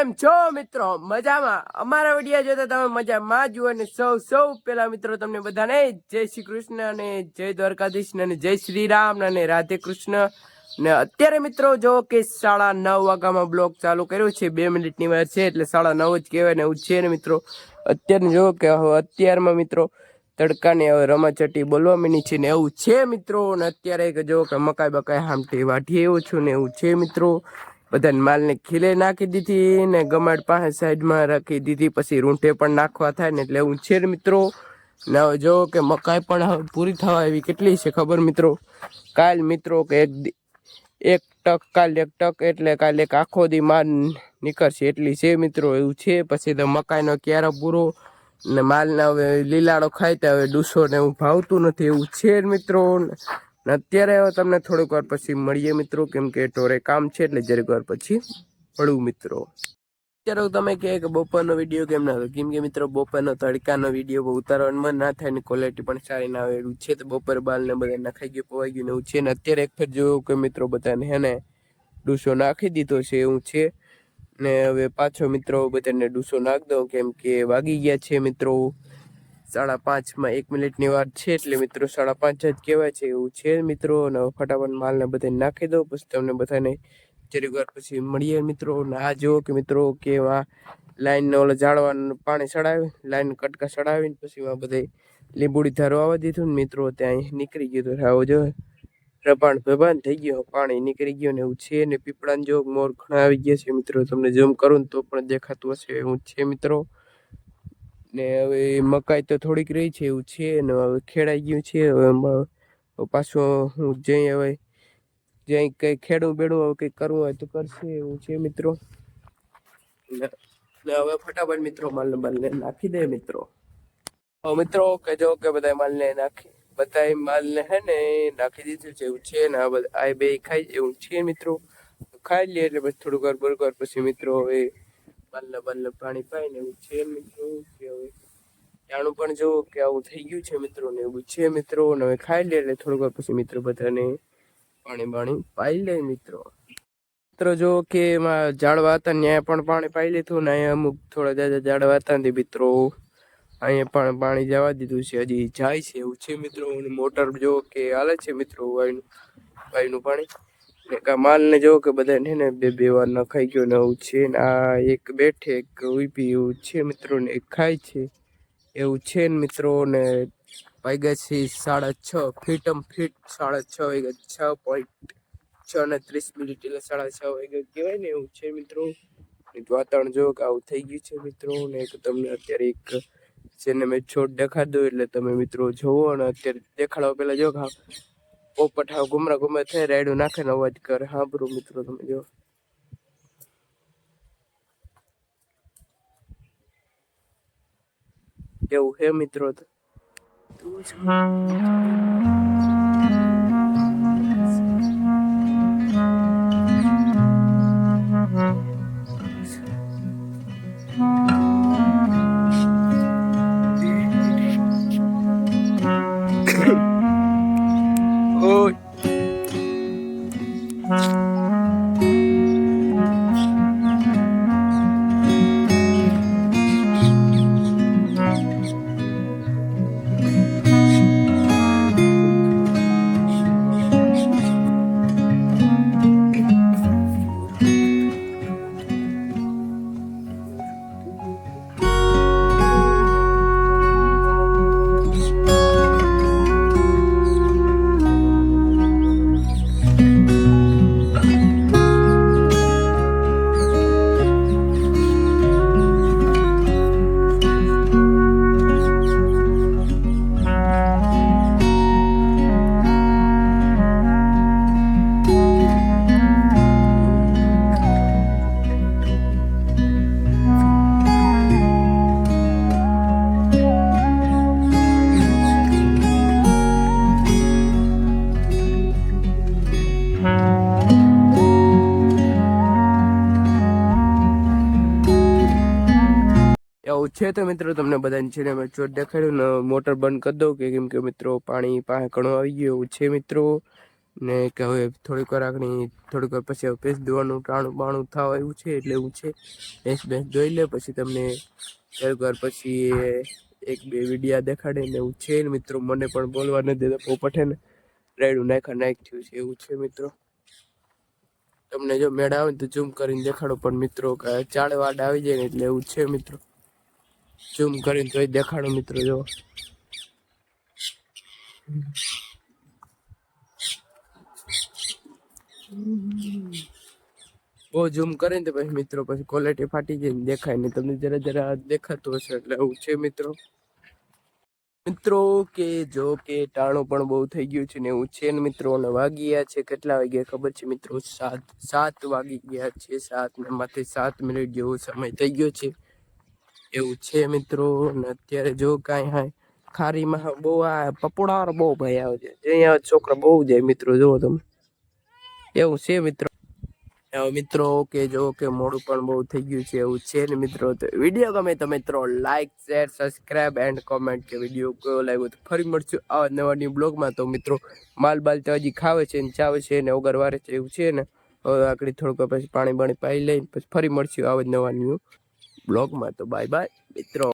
કેમ છો મિત્રો, મજામાં? અમારા વીડિયો જોતા તમે મજામાં જુઓ અને સૌ સૌ પેલા મિત્રો તમને બધાને જય શ્રી કૃષ્ણ અને જય દ્વારકાધીશ અને જય શ્રી રામ અને રાધે કૃષ્ણ. ને અત્યારે મિત્રો જો કે સાડા નવ વાગ્યામાં બ્લોગ ચાલુ કર્યો છે, બે મિનિટની વાર છે એટલે સાડા નવ જ કહેવાય ને એવું છે ને મિત્રો. અત્યારે જો કે અત્યારમાં મિત્રો તડકાની હવે રમાચટી બોલવા મીની છે ને એવું છે મિત્રો. ને અત્યારે જો કે મકાઈ બકાઈ હામટી વાઢી એવું છું ને એવું છે મિત્રો. બધાને માલને ખીલે નાખી દીધી ને ગમાડ પાસે સાઈડમાં રાખી દીધી. પછી રૂંઠે પણ નાખવા થાય ને એટલે હું છે મિત્રો, ને હવે જો કે મકાઈ પણ પૂરી થવા એવી કેટલી છે ખબર મિત્રો? કાલ મિત્રો કે એક એક ટક, કાલ એક ટક એટલે કાલ એક આખો દી માલ નીકળશે એટલી છે મિત્રો, એવું છે. પછી તો મકાઈનો ક્યારો પૂરો? ને માલને હવે લીલાડો ખાય તો હવે ડૂસો ને એવું ભાવતું નથી. એવું છે મિત્રો. અત્યારે હવે તમને થોડીક વાર પછી મળીએ મિત્રો, કેમ કે ટોરે કામ છે એટલે જરીક વાર પછી મળું મિત્રો. અત્યારે તમે કહે કે બપોરનો વીડિયો કેમ ના કેમ કે મિત્રો, બપોરનો તડકાનો વીડિયો બહુ ઉતારવાનું ના થાય ને ક્વોલિટી પણ સારી ના આવે એવું છે. તો બપોર બાલ ને બધા નખાઈ ગયું, પવાઈ ગયું એવું છે ને અત્યારે એક ફેર જોયું કે મિત્રો બધાને હે ને ડૂસો નાખી દીધો છે એવું છે. ને હવે પાછો મિત્રો બધાને ડૂસો નાખ દઉં, કેમ કે વાગી ગયા છે મિત્રો. સાડા પાંચમાં એક મિનિટની વાર છે એટલે મિત્રો સાડા પાંચ જ કહેવાય છે, એવું છે મિત્રો. અને ફટાફટ માલને બધાને નાખી દો પછી તમને બધાને જરીક વાર પછી મળીએ મિત્રો. અને આ જુઓ કે મિત્રો કે આ લાઈન ઓલા ઝાડવાનું પાણી ચડાવી, લાઈન કટકા ચડાવીને પછી એમાં બધે લીંબુડી ધારો આવવા દીધું ને મિત્રો ત્યાં નીકળી ગયું તો આવો જો રબાણ ભબાણ થઈ ગયો પાણી નીકળી ગયું ને એવું છે ને પીપળાને જો મોર ઘણા આવી ગયા છે મિત્રો. તમને ઝૂમ કરું તો પણ દેખાતું હશે, એવું છે મિત્રો. ને હવે મકાઈ તો થોડીક રહી છે, એવું છે ને હવે ખેડાઈ ગયું છે. હવે પાછો હું જઈ હવે જઈ કંઈ ખેડું બેડું હવે કંઈ કરવું હોય તો કરશે, એવું છે મિત્રો. ને હવે ફટાફટ મિત્રો માલને માલને નાખી દે મિત્રો. હવે મિત્રો કે જો કે બધા માલને નાખી બધા માલને હે ને નાખી દીધું છે, એવું છે ને આ બધા, આ બે ખાઈ, એવું છે મિત્રો. ખાઈ લે એટલે પછી થોડુંક વાર બરોબર પછી મિત્રો હવે બાલના બાલના પાણી પાઈને એવું છે મિત્રો, કે હવે પણ જો કે આવું થઈ ગયું છે મિત્રો ને એવું છે મિત્રો, ને હવે ખાઈ લે એટલે થોડુંક પછી મિત્રો બધાને પાણી પાણી પાઈ લે મિત્રો. મિત્રો જો કે ઝાડવા હતા ને ત્યાં પણ પાણી પાઈ લીધું ને અહીંયા અમુક થોડા જાજા ઝાડવા હતા ને મિત્રો, અહીંયા પણ પાણી જવા દીધું છે, હજી જાય છે એવું છે મિત્રો મોટર જો કે હાલે છે મિત્રો, વાયનું વાયનું પાણી. ને માલ ને જો કે બધા ને બે બે વાર નખાઈ ગયો ને એવું છે ને આ એક બેઠે, એક ઊભી એવું છે મિત્રો ને, એક ખાય છે. એવું છે ને મિત્રો ને વાગ્યા છે સાડા છ ફીટમ ફીટ સાડા છ વાગ્યા, છ પોઈન્ટ છ ને ત્રીસ મિનિટ એટલે સાડા છ વાગ્યા કહેવાય ને એવું છે મિત્રો. વાતાવરણ જો કે આવું થઈ ગયું છે મિત્રો ને એક તમને અત્યારે એક જેને મેં છોડ દેખાડ્યો એટલે તમે મિત્રો જોવો અને અત્યારે દેખાડવા પેલા જો પોપટ હા ગુમરા ગુમરા થઈ રાયડું નાખે ને અવાજ કરે. બ્રો મિત્રો તમે, જો. એવું હે મિત્રો? તો એવું છે તો મિત્રો તમને બધાને છે ને મેં ચોટ દેખાડ્યું ને મોટર બંધ કરી દઉં કે કેમ કે મિત્રો પાણી પાસે ઘણું આવી ગયું એવું છે મિત્રો. ને કે હવે થોડીક વાર આગળ થોડીક વાર પછી પેસ દોવાનું ટાણું બાણું થાવ એવું છે એટલે એવું છે. ભેંસ ભેંસ ધોઈ લે પછી તમને થોડીક વાર પછી એક બે વિડીયા દેખાડે ને એવું છે ને મિત્રો મને પણ બોલવા નથી દેતા પોપટે ને રેડું નાખા નાખ્યું છે એવું છે મિત્રો. તમને જો મેળ આવે તો ઝૂમ કરીને દેખાડો પણ મિત્રો કે ચાળ વાડ આવી જાય ને એટલે એવું છે મિત્રો. ઝૂમ કરીને તોય દેખાડો મિત્રો, જો. બહુ ઝૂમ કરીને તો પછી મિત્રો પછી ક્વોલિટી ફાટી જઈને દેખાય ને તમને જરા જરા દેખાતું હશે એટલે એવું છે મિત્રો. મિત્રો કે જો કે ટાણું પણ બહુ થઈ ગયું છે ને એવું છે ને મિત્રો, અને વાગી ગયા છે કેટલા વાગ્યા ખબર છે મિત્રો? સાત સાત વાગી ગયા છે, સાત ને માથે સાત મિનિટ જેવો સમય થઈ ગયો છે. એવું છે મિત્રો ને અત્યારે જો કાંઈ હાય, ખારીમાં બહુ આ પપોડા બહુ ભાઈ આવે છે. અહીંયા છોકરા બહુ જાય મિત્રો, જુઓ તમે. એવું છે મિત્રો. મિત્રો, કે જો કે મોડું પણ બહુ થઈ ગયું છે, એવું છે ને મિત્રો. તો વીડિયો ગમે તો મિત્રો like share subscribe and comment કે વીડિયો કયો લાગ્યો તો ફરી મળશું આવા નવા ન્યૂ બ્લોગમાં તો મિત્રો, માલ બાલ તો હજી ખાવે છે ને ચાવે છે ને ઓગર વારે છે, એવું છે ને. હવે આકડી થોડુંક પછી પાણી બાણી પાઈ લઈને પછી ફરી મળશું આવા નવા ન્યૂ બ્લોગમાં તો બાય બાય મિત્રો.